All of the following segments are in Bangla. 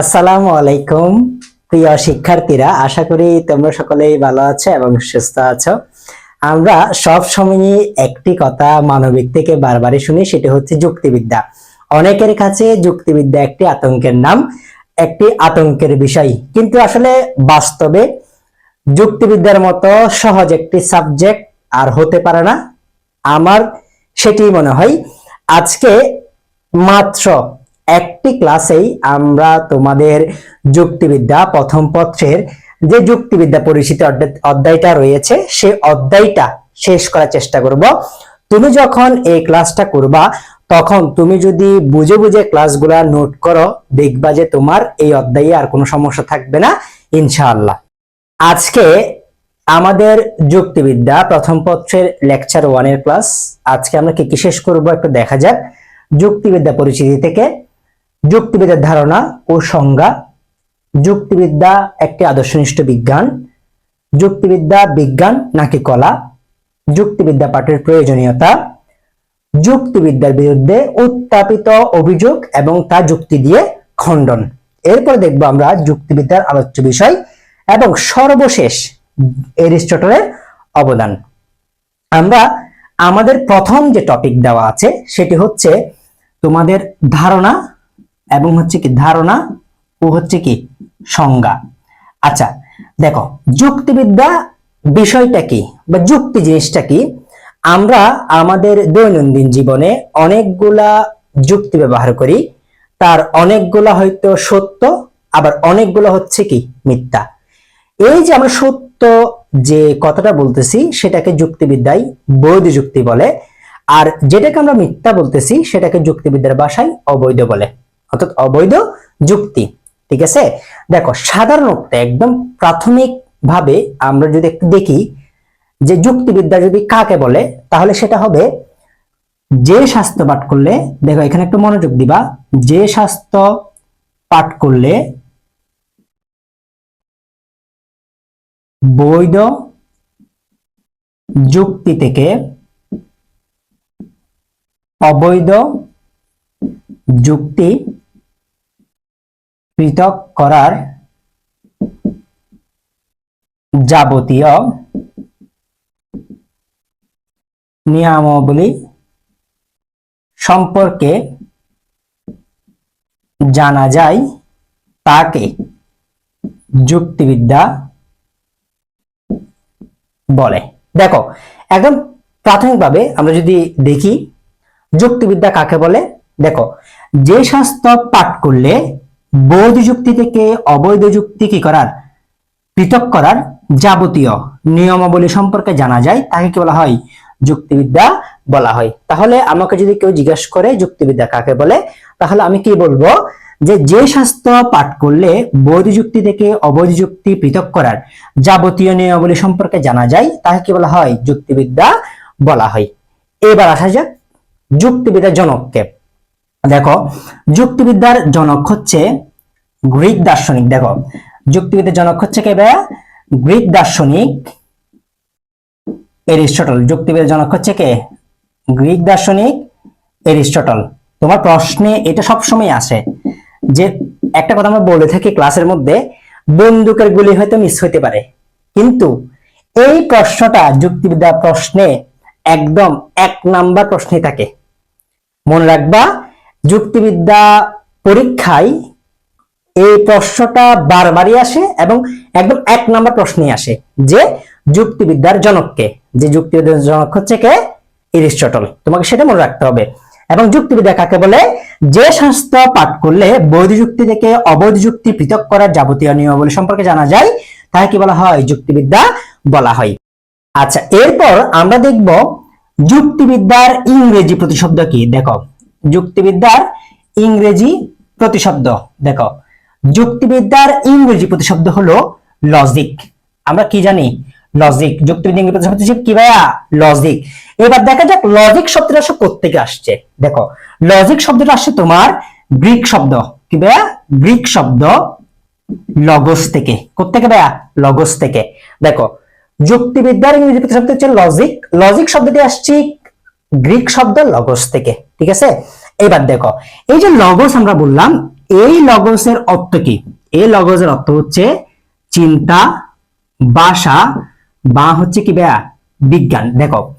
আসসালামু আলাইকুম, প্রিয় শিক্ষার্থীরা। আশা করি তোমরা সকলেই ভালো আছো এবং সুস্থ আছো। আমরা সব সময় একটি কথা মানবিক থেকে বারবারই শুনি, সেটা হচ্ছে যুক্তিবিদ্যা। অনেকের কাছে যুক্তিবিদ্যা একটি আতঙ্কের নাম, একটি আতঙ্কের বিষয়। কিন্তু আসলে বাস্তবে যুক্তিবিদ্যার মতো সহজ একটি সাবজেক্ট আর হতে পারে না। আমার সেটি মনে হয়, আজকে মাত্র একটি ক্লাসেই আমরা তোমাদের যুক্তিবিদ্যা প্রথম পত্রের যে যুক্তিবিদ্যা পরিচিত অধ্যায়টা রয়েছে সেই অধ্যায়টা শেষ করার চেষ্টা করব। তুমি যখন এই ক্লাসটা করবা, তখন তুমি যদি বুঝে বুঝে ক্লাসগুলা নোট করো, দেখবা যে তোমার এই অধ্যায়ে আর কোনো সমস্যা থাকবে না, ইনশাআল্লাহ। আজকে আমাদের যুক্তিবিদ্যা প্রথম পত্রের লেকচার ওয়ানের ক্লাস, আজকে আমরা কি কি শেষ করব একটু দেখা যাক। যুক্তিবিদ্যা পরিচিতি থেকে যুক্তিবিদ্যার ধারণা ও সংজ্ঞা, যুক্তিবিদ্যা একটি আদর্শনিষ্ঠ বিজ্ঞান, যুক্তিবিদ্যা বিজ্ঞান নাকি কলা, যুক্তিবিদ্যা পাঠের প্রয়োজনীয়তা, যুক্তিবিদ্যার বিরুদ্ধে উত্থাপিত অভিযোগ এবং তা যুক্তি দিয়ে খণ্ডন। এরপর দেখব আমরা যুক্তিবিদ্যার আলোচ্য বিষয় এবং সর্বশেষ এরিস্টটলের অবদান। আমরা আমাদের প্রথম যে টপিক দেওয়া আছে, সেটি হচ্ছে তোমাদের ধারণা এবং হচ্ছে কি ধারণা ও হচ্ছে কি সংজ্ঞা। আচ্ছা দেখো, যুক্তিবিদ্যা বিষয়টা কি বা যুক্তি জিনিসটা কি? আমরা আমাদের দৈনন্দিন জীবনে অনেকগুলা যুক্তি ব্যবহার করি, তার অনেকগুলা হয়তো সত্য, আবার অনেকগুলো হচ্ছে কি মিথ্যা। এই যে আমরা সত্য যে কথাটা বলতেছি, সেটাকে যুক্তিবিদ্যায় বৈধ যুক্তি বলে, আর যেটাকে আমরা মিথ্যা বলতেছি, সেটাকে যুক্তিবিদ্যার ভাষায় অবৈধ বলে। অর্থাৎ অবৈধ যুক্তি, ঠিক আছে? দেখো, সাধারণত একদম প্রাথমিক ভাবে আমরা যদি দেখি যে যুক্তিবিদ্যা যদি কাকে বলে, তাহলে সেটা হবে যে শাস্ত্র পাঠ করলে, দেখো এখানে একটু মনোযোগ দিবা, যে শাস্ত্র পাঠ করলে বৈধ যুক্তি থেকে অবৈধ যুক্তি পৃথক করার যাবতীয় নিয়মাবলী সম্পর্কে জানা যায়, তাকে যুক্তিবিদ্যা বলে। দেখো, একদম প্রাথমিকভাবে আমরা যদি দেখি, যুক্তিবিদ্যা কাকে বলে? দেখো, যে শাস্ত্র পাঠ করলে বৈধ যুক্তি থেকে অবৈধ যুক্তি কি করার? পৃথক করার যাবতীয় নিয়মাবলী সম্পর্কে জানা যায়, তাকে কি বলা হয়? যুক্তিবিদ্যা বলা হয়। তাহলে আমাকে যদি কেউ জিজ্ঞেস করে যুক্তিবিদ্যা কাকে বলে, তাহলে আমি কি বলব? যে যে শাস্ত্র পাঠ করলে বৈধ যুক্তি থেকে অবৈধ যুক্তি পৃথক করার যাবতীয় নিয়মাবলী সম্পর্কে জানা যায়, তাকে কি বলা হয়? যুক্তিবিদ্যা বলা হয়। এবার আসা যাক যুক্তিবিদ্যার জনককে। দেখো, যুক্তিবিদ্যার জনক হচ্ছে গ্রিক দার্শনিক, দেখো যুক্তিবিদ্যার জনক হচ্ছে কে ভাইয়া? গ্রিক দার্শনিক এরিস্টটল যুক্তিবিদ্যার জনক হচ্ছে কে? গ্রিক দার্শনিক এরিস্টটল। তোমার প্রশ্নে এটা সবসময় আসে যে একটা কথা আমরা বলে থাকি ক্লাসের মধ্যে, বন্দুকের গুলি হয়তো মিস হইতে পারে। কিন্তু এই প্রশ্নটা যুক্তিবিদ্যা প্রশ্নে একদম এক নাম্বার প্রশ্নই থাকে। মনে রাখবা, যুক্তিবিদ্যা পরীক্ষায় এই প্রশ্নটা বারবারই আসে এবং একদম এক নাম্বার প্রশ্নই আসে, যে যুক্তিবিদ্যার জনককে, যে যুক্তিবিদ্যার জনক হচ্ছে কে? এরিস্টটল। তোমাকে সেটা মনে রাখতে হবে। এবং যুক্তিবিদ্যা কাকে বলে? যে শাস্ত্র পাঠ করলে বৈধ যুক্তি থেকে অবৈধ যুক্তি পৃথক করার যাবতীয় নিয়মাবলী সম্পর্কে জানা যায়, তাকে কি বলা হয়? যুক্তিবিদ্যা বলা হয়। আচ্ছা এরপর আমরা দেখব যুক্তিবিদ্যার ইংরেজি প্রতিশব্দ কি? দেখো, যুক্তিবিদ্যার ইংরেজি প্রতিশব্দ, দেখো। যুক্তিবিদ্যার ইংরেজি প্রতিশব্দ হলো লজিক আমরা কি জানি? লজিক যুক্তিবিদ্যা ইংরেজি প্রতিশব্দ কি ভাইয়া? লজিক এবার দেখা যাক লজিক শব্দটা আসলে কোত্থেকে আসছে। দেখো লজিক শব্দটা আসছে তোমার গ্রিক শব্দ। কি ভাইয়া? গ্রিক শব্দ লগস থেকে। কোত্থেকে ভাইয়া? লগস থেকে। দেখো, যুক্তিবিদ্যার ইংরেজি প্রতিশব্দ হচ্ছে লজিক লজিক শব্দটি আসছে গ্রিক শব্দ লগস থেকে। ঠিক আছে? এবার দেখো, এই যে লগস আমরা বললাম এই লগসের অর্থ কি? এই লগসের অর্থ হচ্ছে চিন্তা ভাষা বা হচ্ছে কি ভাইয়া? বিজ্ঞান। দেখো,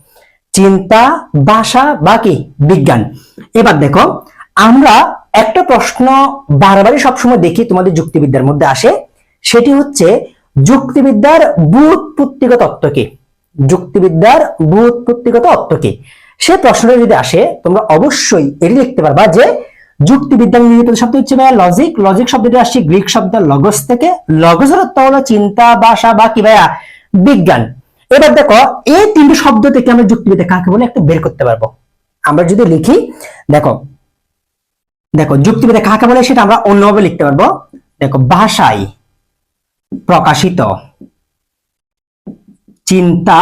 চিন্তা ভাষা বা কি? বিজ্ঞান। এবার দেখো, আমরা একটা প্রশ্ন বারবারই সবসময় দেখি তোমাদের যুক্তিবিদ্যার মধ্যে আসে। সেটি হচ্ছে, যুক্তিবিদ্যার বুৎপত্তিগত তত্ত্ব কি? যুক্তিবিদ্যার বুৎপত্তিগত অর্থ কি? সে প্রশ্নটা যদি আসে, তোমরা অবশ্যই এটি লিখতে পারবা যে যুক্তিবিদ্যার নির্মিত শব্দ হচ্ছে ভাইয়া লজিক লজিক শব্দটি আসছে গ্রিক শব্দ লগস থেকে। লগসের অর্থ হলো চিন্তা ভাষা বা কি ভাইয়া বিজ্ঞান। এবার দেখো, এই তিনটি শব্দ থেকে আমরা যুক্তিবিদ্যা কাকে বলে একটু বের করতে পারব। আমরা যদি লিখি, দেখো দেখো, যুক্তিবিদ্যা কাকে বলে সেটা আমরা অন্যভাবে লিখতে পারব। দেখো, ভাষায় প্রকাশিত চিন্তা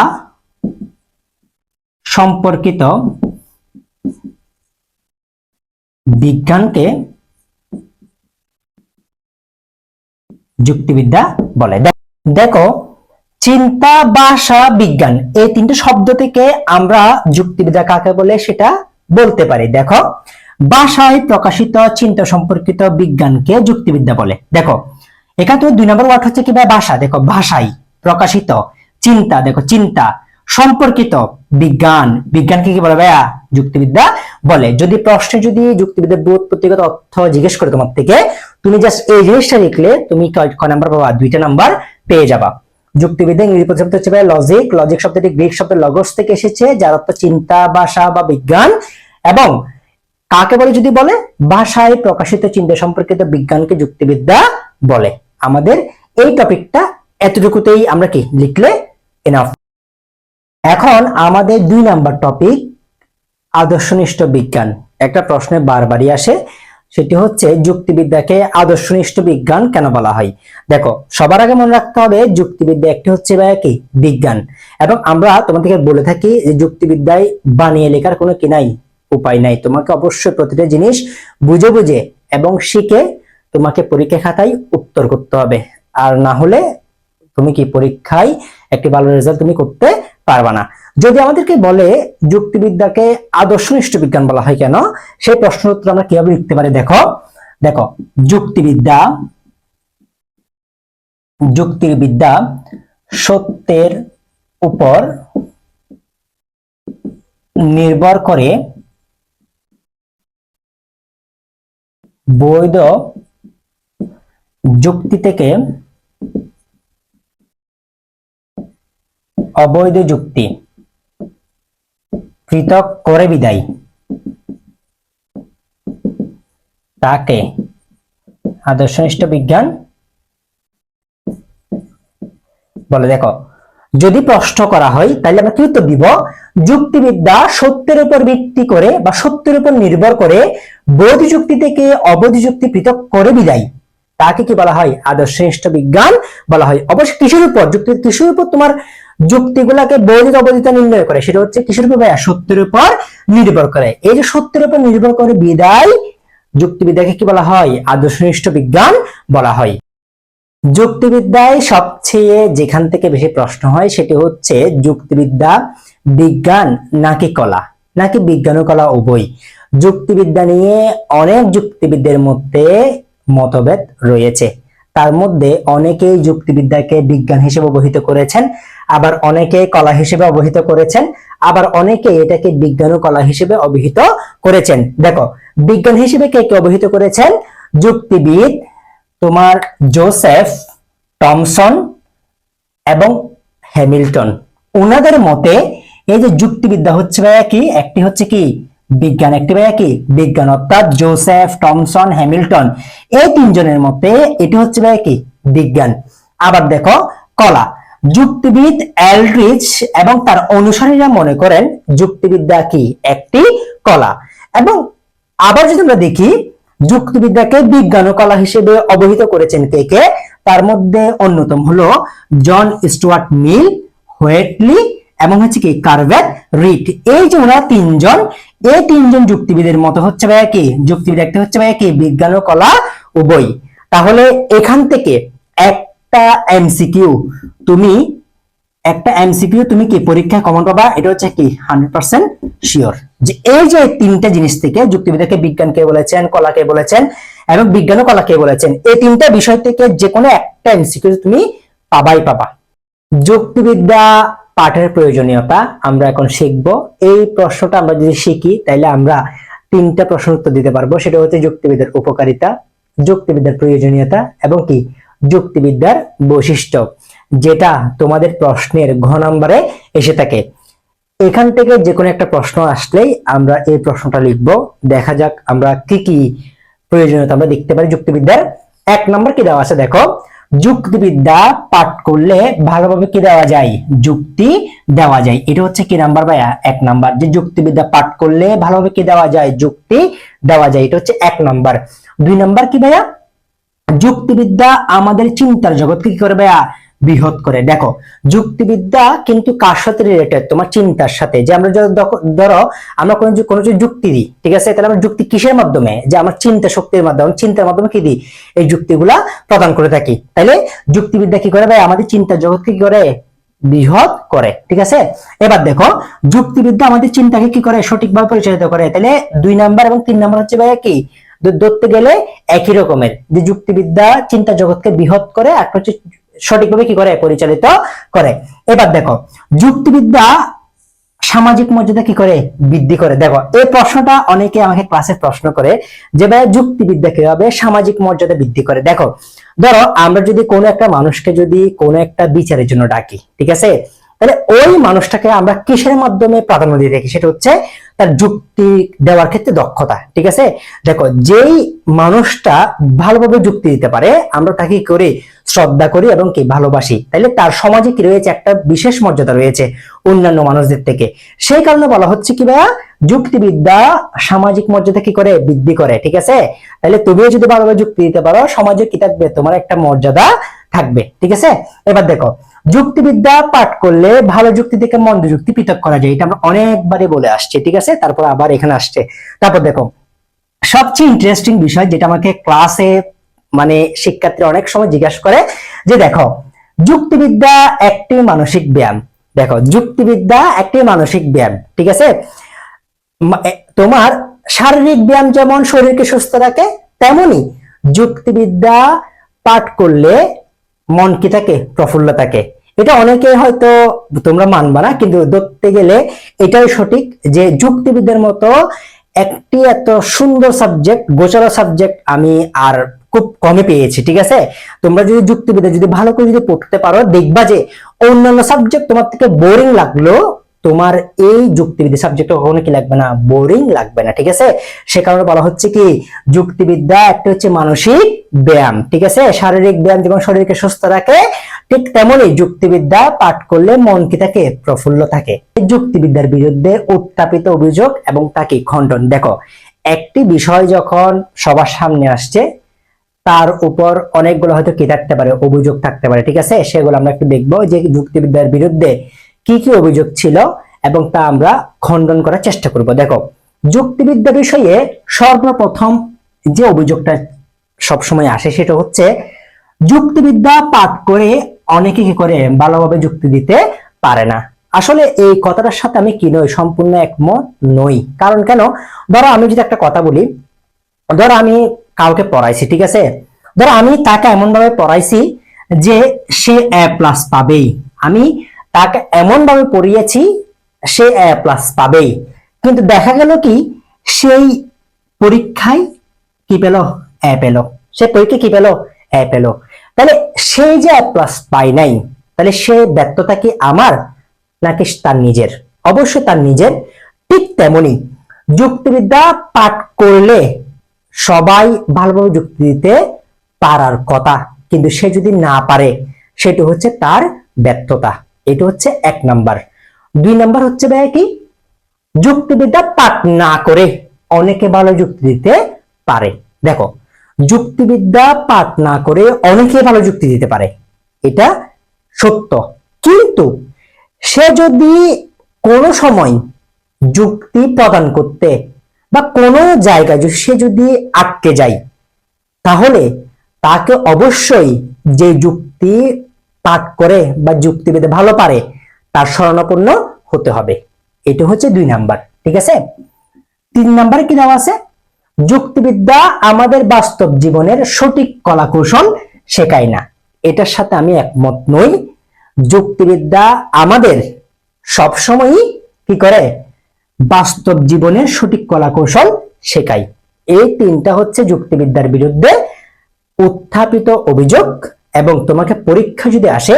সম্পর্কিত বিজ্ঞানকে যুক্তিবিদ্যা বলে। দেখ- চিন্তা, ভাষা, বিজ্ঞান, এই তিনটে শব্দ থেকে আমরা যুক্তিবিদ্যা কাকে বলে সেটা বলতে পারি। দেখো, ভাষায় প্রকাশিত চিন্তা সম্পর্কিত বিজ্ঞানকে যুক্তিবিদ্যা বলে। দেখো, এখানে দুই নম্বর ওয়ার্ড হচ্ছে কি ভাষা। দেখো, ভাষায় প্রকাশিত চিন্তা। দেখো, চিন্তা। সম্পর্কিত বিজ্ঞান। বিজ্ঞানকে কি বলে ভাইয়া? যুক্তিবিদ্যা বলে। যদি প্রশ্নে যদি যুক্তিবিদ্যার ব্যুৎপত্তিগত অর্থ জিজ্ঞেস করে তোমার থেকে, তুমি জাস্ট এই জিনিসটা লিখলে তুমি কয় নাম্বার পাবা, দুইটা নাম্বার পেয়ে যাবা। যুক্তিবিদ্যা ইংরেজি প্রথম হচ্ছে ভাই লজিক লজিক শব্দটি গ্রিক শব্দ লগস থেকে এসেছে, যার অর্থ চিন্তা, ভাষা বা বিজ্ঞান। এবং কাকে বলে যদি বলে? ভাষায় প্রকাশিত চিন্তা সম্পর্কিত বিজ্ঞানকে যুক্তিবিদ্যা বলে। আমাদের এই টপিকটা এতটুকুতেই আমরা কি লিখলে এনাফ এখন আমাদের দুই নাম্বার টপিক আদর্শনিষ্ঠ বিজ্ঞান। একটা প্রশ্নে বারবারই আসে, সেটি হচ্ছে যুক্তিবিদ্যাকে আদর্শনিষ্ঠ বিজ্ঞান কেন বলা হয়? দেখো, সবার আগে মনে রাখতে হবে যুক্তিবিদ্যা একটি হচ্ছে কি বিজ্ঞান। এবং আমরা তোমাদেরকে বলে থাকি যে যুক্তিবিদ্যায় বানিয়ে লেখার কোনো কি নাই, উপায় নাই। তোমাকে অবশ্যই প্রতিটা জিনিস বুঝে বুঝে এবং শিখে তোমাকে পরীক্ষা খাতায় উত্তর করতে হবে। আর না হলে তুমি কি পরীক্ষায় একটি ভালো রেজাল্ট তুমি করতে পারবা না। যদি আমাদেরকে বলে যুক্তিবিদ্যাকে আদর্শনিষ্ঠ বিজ্ঞান বলা হয় কেন, সেই প্রশ্ন উত্তর আমরা কীভাবে লিখতে পারি দেখো? দেখো, যুক্তিবিদ্যা যুক্তিবিদ্যা সত্যের উপর নির্ভর করে বৈধ যুক্তি থেকে অবৈধ যুক্তি। পৃথক করে বিদায়। তাকে আদর্শনিষ্ঠ বিজ্ঞান বলে। দেখো, যদি প্রশ্ন করা হয়, তাহলে আমরা কি উত্তর দিব? যুক্তিবিদ্যা সত্যের উপর ভিত্তি করে বা সত্যের উপর নির্ভর করে বৈধ যুক্তি থেকে অবৈধ যুক্তি পৃথক করে বিদায়। তাকে কি বলা হয়? আদর্শনিষ্ঠ বিজ্ঞান বলা হয়। অবশ্যই কিসের উপর? যুক্তি কিসের উপর তোমার যুক্তিগুলাকে বৈধ অবৈধতা নির্ণয় করে, সেটা হচ্ছে কিসের উপর ভাইয়া? সত্যের উপর নির্ভর করে। এই যে সত্যের উপর নির্ভর করে বিদায়, যুক্তিবিদ্যাকে কি বলা হয়? আদর্শনিষ্ঠ বিজ্ঞান বলা হয়। যুক্তিবিদ্যায় সবচেয়ে যেখান থেকে বেশি প্রশ্ন হয়, সেটি হচ্ছে যুক্তিবিদ্যা, বিজ্ঞান নাকি কলা? নাকি বিজ্ঞান ও কলা উভয়? যুক্তিবিদ্যা নিয়ে অনেক যুক্তিবিদদের মধ্যে মতভেদ রয়েছে। তার মধ্যে অনেকেই যুক্তিবিদ্যাকে বিজ্ঞান হিসেবে অবহিত করেছেন। আবার অনেকে কলা হিসেবে অবহিত করেছেন, আবার অনেকে এটাকে বিজ্ঞান ও কলা হিসেবে অবহিত করেছেন। দেখো, বিজ্ঞান হিসেবে কে কে অবহিত করেছেন? যুক্তিবিদ তোমার জোসেফ টমসন এবং হ্যামিল্টন। ওনাদের মতে এই যে যুক্তিবিদ্যা হচ্ছে ভাইয়া কি? একটি হচ্ছে কি? বিজ্ঞান, একটি ভাইয়া কি? বিজ্ঞান। অর্থাৎ জোসেফ, টমসন, হ্যামিল্টন, এই তিনজনের মতে এটি হচ্ছে ভাইয়া কি? বিজ্ঞান। আবার দেখো, কলা। যুক্তিবিদ এলরিচ এবং তার অনুসারীরা মনে করেন যুক্তিবিদ্যা কি? একটি কলা। এবং আবার যদি আমরা দেখি, যুক্তিবিদ্যাকে বিজ্ঞান ও কলা হিসেবে অবহিত করেছেন কে কে? তার মধ্যে অন্যতম হলো জন স্টুয়ার্ট মিল, হোয়েটলি এবং হচ্ছে কি কার্ভেট রিট। এই যে ওরা তিনজন, এই তিনজন যুক্তিবিদের মতো হচ্ছে ভাইয়া কি? যুক্তিবিদ একটা হচ্ছে ভাইয়া কি? বিজ্ঞান ও কলা উভয় তাহলে এখান থেকে একটা এমসিকিউ তুমি একটা এমসিকিউ তুমি কি পরীক্ষায় কমন পাবা? এটা হচ্ছে কি? হান্ড্রেড পার্সেন্ট শিওর যে এই যে তিনটা জিনিস থেকে যুক্তিবিদ্যাকে বিজ্ঞানকে বলেছেন কলাকে বলেছেন, এবং বিজ্ঞান ও কলাকে বলেছেন, এই তিনটা বিষয় থেকে যে কোনো একটা এমসিকিউ তুমি পাবাই পাবা। যুক্তিবিদ্যা পাঠের প্রয়োজনীয়তা আমরা এখন শিখব। এই প্রশ্নটা আমরা যদি শিখি তাহলে আমরা তিনটা প্রশ্ন উত্তর দিতে পারব। সেটা হচ্ছে যুক্তিবিদ্যার উপকারিতা, যুক্তিবিদ্যার প্রয়োজনীয়তা, এবং কি? যুক্তিবিদ্যার বৈশিষ্ট্য, যেটা তোমাদের প্রশ্নের ঘ নম্বরে এসে থাকে। এখান থেকে যে কোনো একটা প্রশ্ন আসলেই আমরা এই প্রশ্নটা লিখব। দেখা যাক আমরা কি কি প্রয়োজনীয়তা আমরা দেখতে পারি যুক্তিবিদ্যার। এক নম্বর কি দেওয়া আছে দেখো, যুক্তিবিদ্যা পাঠ করলে ভালোভাবে কি দেওয়া যায়? যুক্তি দেওয়া যায়। এটা হচ্ছে কি নাম্বার ভাইয়া? এক নাম্বার। যে যুক্তিবিদ্যা পাঠ করলে ভালোভাবে কি দেওয়া যায়? যুক্তি দেওয়া যায়। এটা হচ্ছে এক নাম্বার। দুই নাম্বার কি ভাইয়া? যুক্তিবিদ্যা আমাদের চিন্তার জগৎকে কি করে বৃহৎ করে। দেখো, যুক্তিবিদ্যা কিন্তু কার সাথে রিলেটেড তোমার চিন্তার সাথে। যে আমরা ধরো আমরা কোনো কোনো যুক্তি দিই, ঠিক আছে? তাহলে আমরা যুক্তি কিসের মাধ্যমে? যে আমার চিন্তা শক্তির মাধ্যমে। চিন্তার মাধ্যমে কি দিই? এই যুক্তিগুলা প্রদান করে থাকি। তাহলে যুক্তিবিদ্যা কি করে ভাই আমাদের চিন্তার জগৎকে কি করে? বৃহৎ করে। ঠিক আছে? এবার দেখো, যুক্তিবিদ্যা আমাদের চিন্তাকে কি করে? সঠিকভাবে পরিচালিত করে। তাহলে দুই নাম্বার এবং তিন নাম্বার হচ্ছে ভাইয়া কি? ধরতে গেলে একই রকমের, যে যুক্তিবিদ্যা চিন্তা জগৎকে বৃহৎ করে একটা হচ্ছে সঠিকভাবে কি করে? পরিচালিত করে। এবার দেখো, যুক্তিবিদ্যা সামাজিক মর্যাদা কি করে? বৃদ্ধি করে। দেখো এই প্রশ্নটা অনেকে আমাকে ক্লাসে প্রশ্ন করে যে ভাই যুক্তিবিদ্যা কীভাবে সামাজিক মর্যাদা বৃদ্ধি করে? দেখো, ধরো, আমরা যদি কোনো একটা মানুষকে যদি কোনো একটা বিচারের জন্য ডাকি, ঠিক আছে? তাহলে ওই মানুষটাকে আমরা কিসের মাধ্যমে প্রাধান্য দিয়ে থাকি সেটা হচ্ছে তার যুক্তি দেওয়ার ক্ষেত্রে দক্ষতা, ঠিক আছে? দেখো, যেই মানুষটা ভালোভাবে যুক্তি দিতে পারে, আমরা তাকে করি? শ্রদ্ধা করি এবং কি ভালোবাসি। তাইলে তার সমাজে কি রয়েছে? একটা বিশেষ মর্যাদা রয়েছে অন্যান্য মানুষদের থেকে। সেই কারণে বলা হচ্ছে কি ভাইয়া? যুক্তিবিদ্যা সামাজিক মর্যাদা কি করে? বৃদ্ধি করে, ঠিক আছে? তাহলে তুমিও যদি ভালোভাবে যুক্তি দিতে পারো, সমাজে কি থাকবে? তোমার একটা মর্যাদা থাকবে, ঠিক আছে? এবার দেখো যুক্তিবিদ্যা পাঠ করলে ভালো যুক্তি থেকে মন্দ যুক্তি পৃথক করা যায়। এটা আমরা অনেকবারই বলে আসছি, ঠিক আছে? তারপর আবার এখানে আসছে। তারপর দেখো, সবচেয়ে ইন্টারেস্টিং বিষয় যেটা আমাকে ক্লাসে মানে শিক্ষার্থীরা অনেক সময় জিজ্ঞাসা করে, যে দেখো, যুক্তিবিদ্যা একটি মানসিক ব্যায়াম। দেখো, যুক্তিবিদ্যা একটি মানসিক ব্যায়াম, ঠিক আছে? তোমার শারীরিক ব্যায়াম যেমন শরীরকে সুস্থ রাখে, তেমনি যুক্তিবিদ্যা পাঠ করলে মন কি থাকে? প্রফুল্ল থাকে। এটা অনেকে হয়তো তোমরা মানবা না, কিন্তু ধরতে গেলে এটাই সঠিক যে যুক্তিবিদ্যার মতো একটি এত সুন্দর সাবজেক্ট গোচরা সাবজেক্ট আমি আর খুব কমে পেয়েছি, ঠিক আছে? তোমরা যদি যুক্তিবিদ্যা যদি ভালো করে যদি পড়তে পারো, দেখবা যে অন্যান্য সাবজেক্ট তোমার থেকে বোরিং লাগল তোমার এই যুক্তিবিদ্যা সাবজেক্ট কখনো কি লাগবে না? বোরিং লাগবে না, ঠিক আছে? সে কারণে বলা হচ্ছে কি, যুক্তিবিদ্যা একটা হচ্ছে মানসিক ব্যায়াম, ঠিক আছে? শারীরিক ব্যায়াম যেমন শরীরকে সুস্থ রাখে, ঠিক তেমনই যুক্তিবিদ্যা পাঠ করলে মন কি থাকে প্রফুল্ল থাকে। যুক্তিবিদ্যার বিরুদ্ধে উত্থাপিত অভিযোগ এবং তাকে খণ্ডন। দেখো, একটি বিষয় যখন সবার সামনে আসছে, তার উপর অনেকগুলো হয়তো কি থাকতে পারে, অভিযোগ থাকতে পারে, ঠিক আছে? সেগুলো আমরা একটু দেখব যে যুক্তিবিদ্যার বিরুদ্ধে কি কি অভিযোগ ছিল এবং তা আমরা খণ্ডন করার চেষ্টা করব। দেখো, যুক্তিবিদ্যা বিষয়ে সর্বপ্রথম যে অভিযোগটা সবসময় আসে সেটা হচ্ছে, যুক্তিবিদ্যা পাঠ করে অনেকে কি করে ভালোভাবে যুক্তি দিতে পারে না। আসলে এই কথাটার সাথে আমি কি নই, সম্পূর্ণ একমত নই। কারণ কেন? ধরো আমি যদি একটা কথা বলি, ধরো আমি কাউকে পড়াইছি, ঠিক আছে? ধরো আমি তাকে এমন ভাবে পড়াইছি যে সে এ প্লাস পাবেই। আমি তাকে এমন ভাবে পড়িয়েছি, সে এ প্লাস পাবেই। কিন্তু দেখা গেল কি, সেই পরীক্ষায় কি পেল? এ পেল। সে পরীক্ষা কি পেল? এ পেল। তাহলে সেই যে এ প্লাস পাই নাই, তাহলে সে ব্যর্থতা কি আমার, নাকি তার নিজের? অবশ্যই তার নিজের। ঠিক তেমনি যুক্তিবিদ্যা পাঠ করলে সবাই ভালোভাবে যুক্তি দিতে পারার কথা। কিন্তু সে যদি না পারে, সেটা হচ্ছে তার ব্যর্থতা। এটা হচ্ছে এক নাম্বার। দুই নাম্বার হচ্ছে ভাইয়া কি? যুক্তিবিদ্যা পাঠ না করে অনেকে ভালো যুক্তি দিতে পারে। দেখো, যুক্তিবিদ্যা পাঠ না করে অনেকে ভালো যুক্তি দিতে পারে। এটা সত্য। কিন্তু সে যদি কোনো সময় যুক্তি প্রদান করতে বা কোনো জায়গায় সে যদি আটকে যায়, তাহলে তাকে অবশ্যই যে যুক্তি পাঠ করে বা যুক্তিবিদে ভালো পারে, তার শরণাপন্ন হতে হবে। এটা হচ্ছে দুই নাম্বার, ঠিক আছে? তিন নাম্বারে কি দেওয়া আছে? যুক্তিবিদ্যা আমাদের বাস্তব জীবনের সঠিক কলা কৌশল শেখায় না। এটার সাথে আমি একমত নই। যুক্তিবিদ্যা আমাদের সবসময়ই কি করে? বাস্তব জীবনের সঠিক কলা কৌশল শেখায়। এই তিনটা হচ্ছে যুক্তিবিদ্যার বিরুদ্ধে উত্থাপিত অভিযোগ এবং তোমাকে পরীক্ষা যদি আসে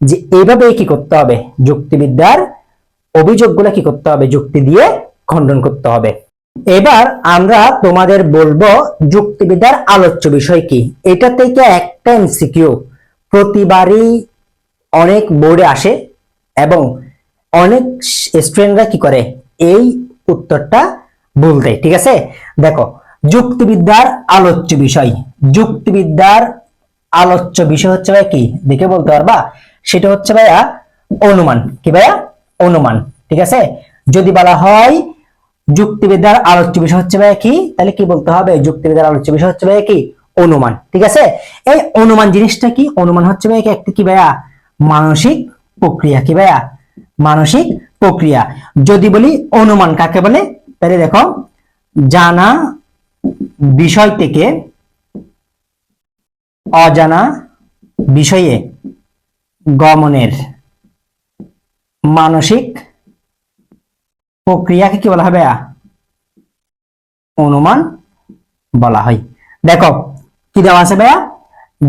যে এইভাবে কি করতে হবে, যুক্তিবিদ্যার অভিযোগগুলো কি করতে হবে, যুক্তি দিয়ে খণ্ডন করতে হবে। এবার আমরা তোমাদের বলব যুক্তিবিদ্যার আলোচ্য বিষয় কি। এটা থেকে একটা এমসিকিউ প্রতিবারই অনেক বোর্ডে আসে এবং অনেক স্টুডেন্টরা কি করে, এই উত্তরটা দেয় ঠিক আছে? দেখো, যুক্তিবিদ্যার আলোচ্য বিষয়। যুক্তিবিদ্যার আলোচ্য বিষয় হচ্ছে ভাই কি? দেখে বলতে পারবা? সেটা হচ্ছে ভাইয়া অনুমান। কি ভাইয়া? অনুমান। ঠিক আছে? যদি বলা হয় যুক্তিবিদ্যার আলোচ্য বিষয় হচ্ছে ভাইয়া কি? তাহলে কি বলতে হবে? যুক্তিবিদ্যার আলোচ্য বিষয় হচ্ছে ভাইয়া কি? অনুমান। ঠিক আছে? এই অনুমান জিনিসটা কি? অনুমান হচ্ছে ভাইয়া একটি কি ভাইয়া? মানসিক প্রক্রিয়া। কি ভাইয়া? মানসিক প্রক্রিয়া। যদি বলি অনুমান কাকে বলে? তাহলে দেখো, জানা বিষয় থেকে অজানা বিষয়ে গমনের মানসিক প্রক্রিয়াকে কি বলা হবে? অনুমান বলা হয়। দেখো, কি দেওয়া আছে ভাইয়া?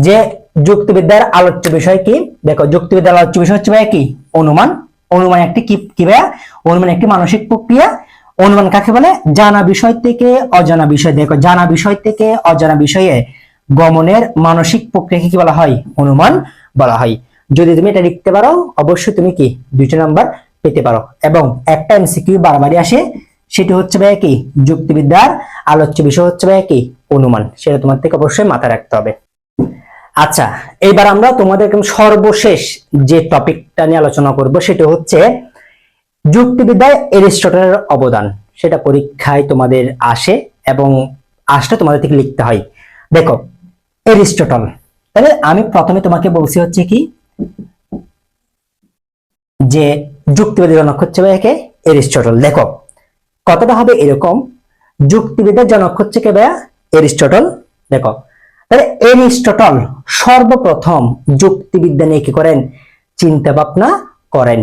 যে যুক্তিবিদ্যার আলোচ্য বিষয় কি? দেখো, যুক্তিবিদ্যার আলোচ্য বিষয় হচ্ছে ভাইয়া কি? অনুমান। অনুমান একটি কি কি ভাইয়া? অনুমান একটি মানসিক প্রক্রিয়া। অনুমান কাকে বলে? জানা বিষয় থেকে অজানা বিষয়। দেখো, জানা বিষয় থেকে অজানা বিষয়ে গমনের মানসিক প্রক্রিয়াকে কি বলা হয়? অনুমান বলা হয়। যদি তুমি এটা লিখতে পারো, অবশ্যই তুমি কি দুইটা নাম্বার পেতে পারো। এবং একটা এমসিকিউ বারবারই আসে, সেটি হচ্ছে ভাইয়া কি? যুক্তিবিদ্যার আলোচ্য বিষয় হচ্ছে ভাইয়া কি? অনুমান। সেটা তোমার থেকে অবশ্যই মাথায় রাখতে হবে। আচ্ছা এবার আমরা তোমাদের সর্বশেষ যে টপিকটা নিয়ে আলোচনা করব, সেটা হচ্ছে যুক্তিবিদ্যায় এরিস্টটলের অবদান। সেটা পরীক্ষায় তোমাদের আসে এবং আসলে তোমাদের থেকে লিখতে হয়। দেখো এরিস্টটল। তাহলে আমি প্রথমে তোমাকে বলছি হচ্ছে কি, যে যুক্তিবিদ্যার জনক হচ্ছে ভাইয়াকে এরিস্টটল। দেখো, কথাটা হবে এরকম যুক্তিবিদ্যার জনক হচ্ছে কে ভাইয়া? এরিস্টটল। দেখো, তাহলে এরিস্টটল সর্বপ্রথম যুক্তিবিদ্যা নিয়ে কি করেন? চিন্তা ভাবনা করেন।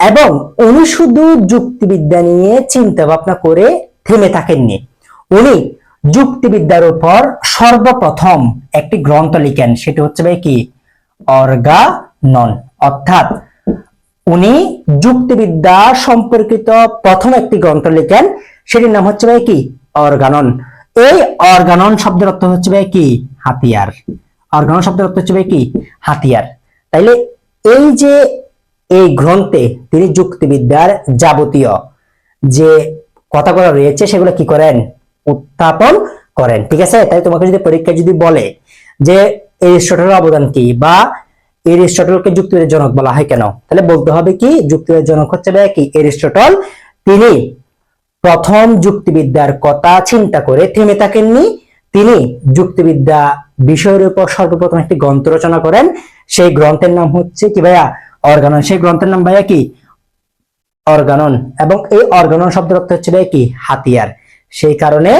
এবং উনি শুধু যুক্তিবিদ্যা নিয়ে চিন্তা ভাবনা করে থেমে থাকেননি। উনি যুক্তিবিদ্যার উপর সর্বপ্রথম একটি গ্রন্থ লিখেন, সেটা হচ্ছে ভাই কি? অর্গানন অর্থাৎ উনি যুক্তিবিদ্যা সম্পর্কিত প্রথম একটি গ্রন্থ লিখেন, সেটির নাম হচ্ছে ভাই কি? অর্গানন এই অর্গানন শব্দের অর্থ হচ্ছে ভাই কি? হাতিয়ার। অর্গানন শব্দের অর্থ হচ্ছে ভাই কি? হাতিয়ার। তাইলে এই যে এই গ্রন্থে তিনি যুক্তিবিদ্যার যাবতীয় যে কথাগুলো রয়েছে, সেগুলো কি করেন? উত্থাপন করেন। ঠিক আছে? তাই তোমাকে যদি পরীক্ষায় যদি বলে যে এরিস্টটলের অবদান কি বা এরিস্টটলকে যুক্তিবিদ্যার জনক বলা হয় কেন? তাহলে বলতে হবে কি যুক্তিবিদ্যার জনক হচ্ছে কি? এরিস্টটল তিনি প্রথম যুক্তিবিদ্যার কথা চিন্তা করে থেমে থাকেননি। তিনি যুক্তিবিদ্যা বিষয়ের উপর সর্বপ্রথম একটি গ্রন্থ রচনা করেন। সেই গ্রন্থের নাম হচ্ছে কি ভাইয়া? অর্গানন। সেই গ্রন্থের নাম ভাইয়া কি? অর্গানন। এবং এই অর্গানন শব্দের অর্থ হচ্ছে ভাইয়া কি? হাতিয়ার। সেই কারণে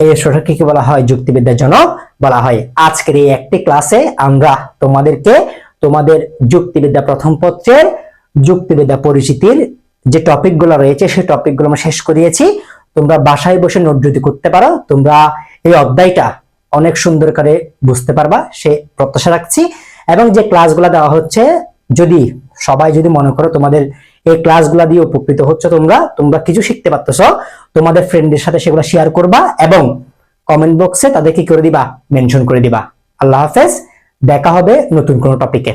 এই ছোটকে কি বলা হয়? যুক্তিবিদ্যার জনক বলা হয়। আজকের এই একটি ক্লাসে আমরা তোমাদেরকে তোমাদের যুক্তিবিদ্যা প্রথম পত্রের যুক্তিবিদ্যা পরিচিতির যে টপিকগুলো রয়েছে, সেই টপিকগুলো আমরা শেষ করিয়েছি। তোমরা বাসায় বসে নোট যদি করতে পারো, তোমরা এই অধ্যায়টা অনেক সুন্দর করে বুঝতে পারবা, সে প্রত্যাশা রাখছি। এবং যে ক্লাসগুলো দেওয়া হচ্ছে, যদি সবাই যদি মনে করো তোমাদের এই ক্লাসগুলো দিয়ে উপকৃত হচ্ছে তোমরা তোমরা কিছু শিখতে পারতেছ। তোমাদের ফ্রেন্ডের সাথে সেগুলো শেয়ার করবা এবং কমেন্ট বক্সে তাদের কি করে দিবা? মেনশন করে দিবা। আল্লাহ হাফেজ, দেখা হবে নতুন কোনো টপিকে